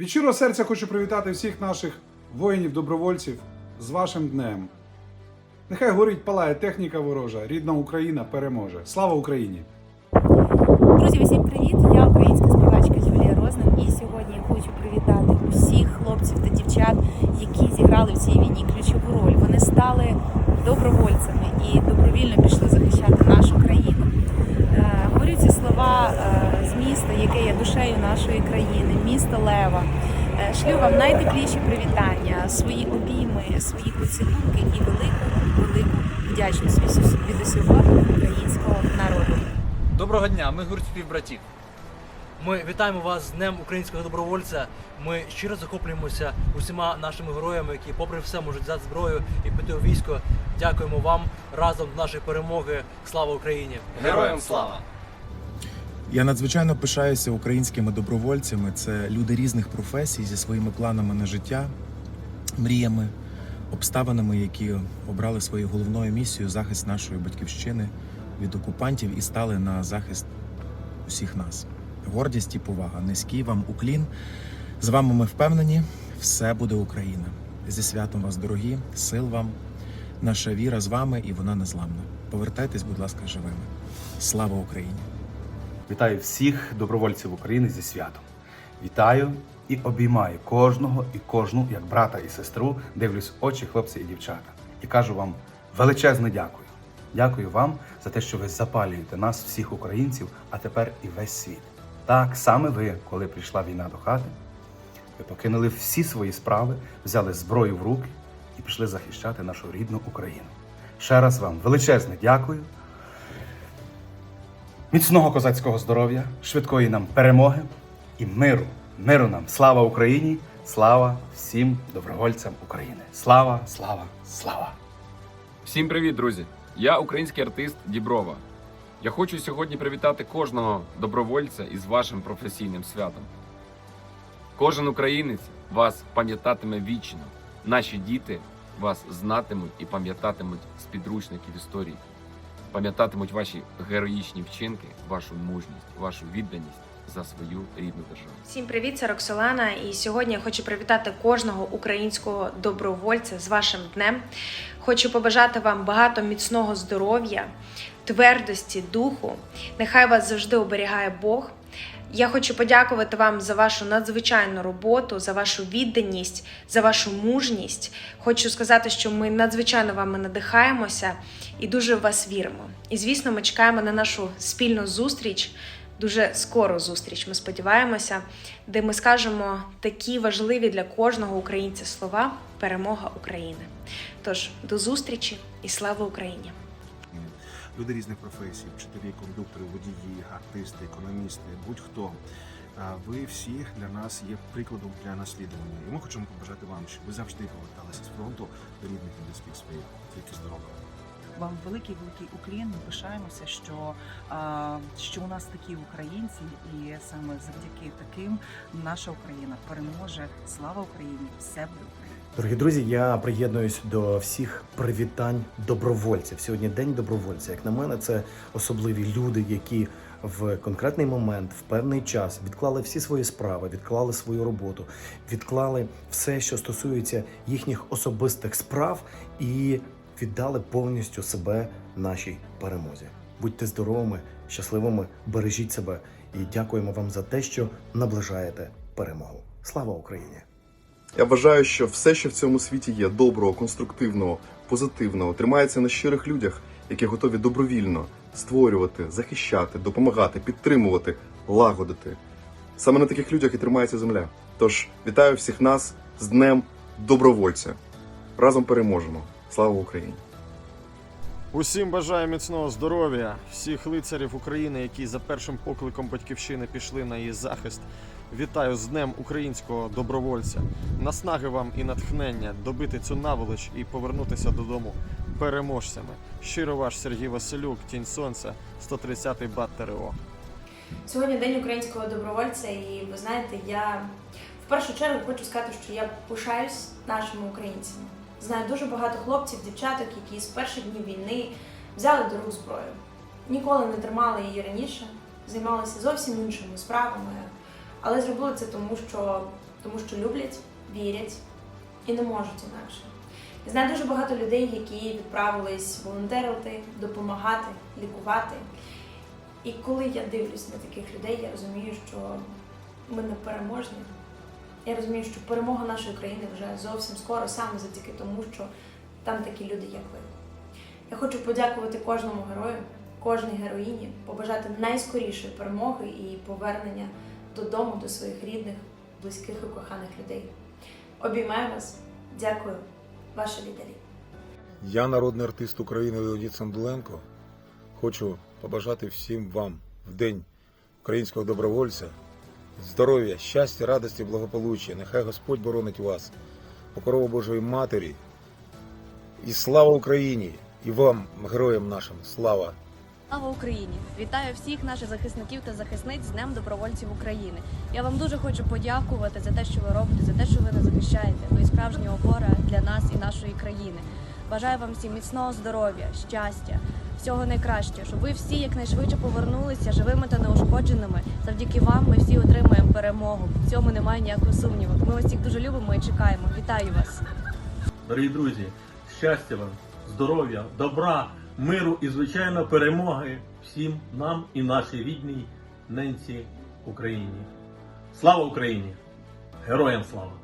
Від щирого серця хочу привітати всіх наших воїнів-добровольців з вашим днем. Нехай горить палає техніка ворожа, рідна Україна переможе. Слава Україні! Друзі, усім привіт! Я українська співачка Юлія Рознан. І сьогодні я хочу привітати усіх хлопців та дівчат, які зіграли в цій війні ключову роль. Вони стали добровольцями і добровільно пішли захищати свої поцілунки і велику велику вдячність від усього українського народу. Доброго дня, ми гурт співбратів. Ми вітаємо вас з Днем українського добровольця. Ми щиро захоплюємося усіма нашими героями, які, попри все, можуть взяти зброю і піти у військо. Дякуємо вам разом до нашої перемоги. Слава Україні! Героям слава! Я надзвичайно пишаюся українськими добровольцями. Це люди різних професій зі своїми планами на життя, мріями, обставинами, які обрали своєю головною місією захист нашої батьківщини від окупантів і стали на захист усіх нас. Гордість і повага. Низький вам уклін. З вами ми впевнені, все буде Україна. Зі святом вас, дорогі, сил вам. Наша віра з вами і вона незламна. Повертайтесь, будь ласка, живими. Слава Україні! Вітаю всіх добровольців України зі святом. Вітаю і обіймаю кожного і кожну, як брата і сестру, дивлюсь очі, хлопці і дівчата. І кажу вам величезне дякую. Дякую вам за те, що ви запалюєте нас, всіх українців, а тепер і весь світ. Так саме ви, коли прийшла війна до хати, ви покинули всі свої справи, взяли зброю в руки і пішли захищати нашу рідну Україну. Ще раз вам величезне дякую. Міцного козацького здоров'я, швидкої нам перемоги і миру. Миру нам. Слава Україні! Слава всім добровольцям України! Слава, слава, слава! Всім привіт, друзі! Я український артист Діброва. Я хочу сьогодні привітати кожного добровольця із вашим професійним святом. Кожен українець вас пам'ятатиме вічно. Наші діти вас знатимуть і пам'ятатимуть з підручників історії. Пам'ятатимуть ваші героїчні вчинки, вашу мужність, вашу відданість за свою рідну державу. Всім привіт, це Роксолана. І сьогодні я хочу привітати кожного українського добровольця з вашим днем. Хочу побажати вам багато міцного здоров'я, твердості духу. Нехай вас завжди оберігає Бог. Я хочу подякувати вам за вашу надзвичайну роботу, за вашу відданість, за вашу мужність. Хочу сказати, що ми надзвичайно вами надихаємося і дуже в вас віримо. І звісно, ми чекаємо на нашу спільну зустріч дуже скоро зустріч. Ми сподіваємося, де ми скажемо такі важливі для кожного українця слова перемога України. Тож до зустрічі і слава Україні! люди різних професій, вчителі, кондуктори, водії, артисти, економісти, будь-хто. Ви всі для нас є прикладом для наслідування. І ми хочемо побажати вам, щоб ви завжди поверталися з фронту до рідних і близьких своїх. Тільки здорово. Вам великий великий уклін. Ми пишаємося, що, що у нас такі українці, і саме завдяки таким наша Україна переможе. Слава Україні! Все буде Україна! Дорогі друзі, я приєднуюсь до всіх привітань добровольців. Сьогодні день добровольця. Як на мене, це особливі люди, які в конкретний момент, в певний час відклали всі свої справи, відклали свою роботу, відклали все, що стосується їхніх особистих справ, і віддали повністю себе нашій перемозі. Будьте здоровими, щасливими, бережіть себе і дякуємо вам за те, що наближаєте перемогу. Слава Україні! Я вважаю, що все, що в цьому світі є доброго, конструктивного, позитивного, тримається на щирих людях, які готові добровільно створювати, захищати, допомагати, підтримувати, лагодити. Саме на таких людях і тримається земля. Тож вітаю всіх нас з Днем добровольця. Разом переможемо. Слава Україні! Усім бажаю міцного здоров'я, всіх лицарів України, які за першим покликом батьківщини пішли на її захист. Вітаю з Днем українського добровольця. Наснаги вам і натхнення добити цю наволоч і повернутися додому переможцями. Щиро ваш Сергій Василюк, Тінь Сонця, 130-й бат ТРО. Сьогодні день українського добровольця, і ви знаєте, я в першу чергу хочу сказати, що я пишаюсь нашими українцями. Знаю дуже багато хлопців, дівчаток, які з перших днів війни взяли до рук зброю. Ніколи не тримали її раніше, займалися зовсім іншими справами, але зробили це тому, що тому що люблять, вірять і не можуть інакше. Знаю дуже багато людей, які відправились волонтерити, допомагати, лікувати. І коли я дивлюсь на таких людей, я розумію, що ми не переможні. Я розумію, що перемога нашої країни вже зовсім скоро, саме завдяки тому, що там такі люди, як ви. Я хочу подякувати кожному герою, кожній героїні, побажати найскорішої перемоги і повернення додому до своїх рідних, близьких і коханих людей. Обіймаю вас, дякую, ваші лідері. Я, народний артист України Леонід Самбуленко, хочу побажати всім вам в День українського добровольця здоров'я, щастя, радості, благополуччя. Нехай Господь боронить вас, покорова Божої Матері. І слава Україні! І вам, героям нашим, слава! Слава Україні! Вітаю всіх наших захисників та захисниць з Днем добровольців України. Я вам дуже хочу подякувати за те, що ви робите, за те, що ви нас захищаєте. Ви справжня опора для нас і нашої країни. Бажаю вам всім міцного здоров'я, щастя, всього найкращого, щоб ви всі якнайшвидше повернулися живими та неушкодженими. Завдяки вам ми всі отримаємо перемогу. В цьому немає ніякого сумніву. Ми вас всіх дуже любимо і чекаємо. Вітаю вас! Дорогі друзі, щастя вам, здоров'я, добра, миру і, звичайно, перемоги всім нам і нашій рідній ненці Україні. Слава Україні! Героям слава!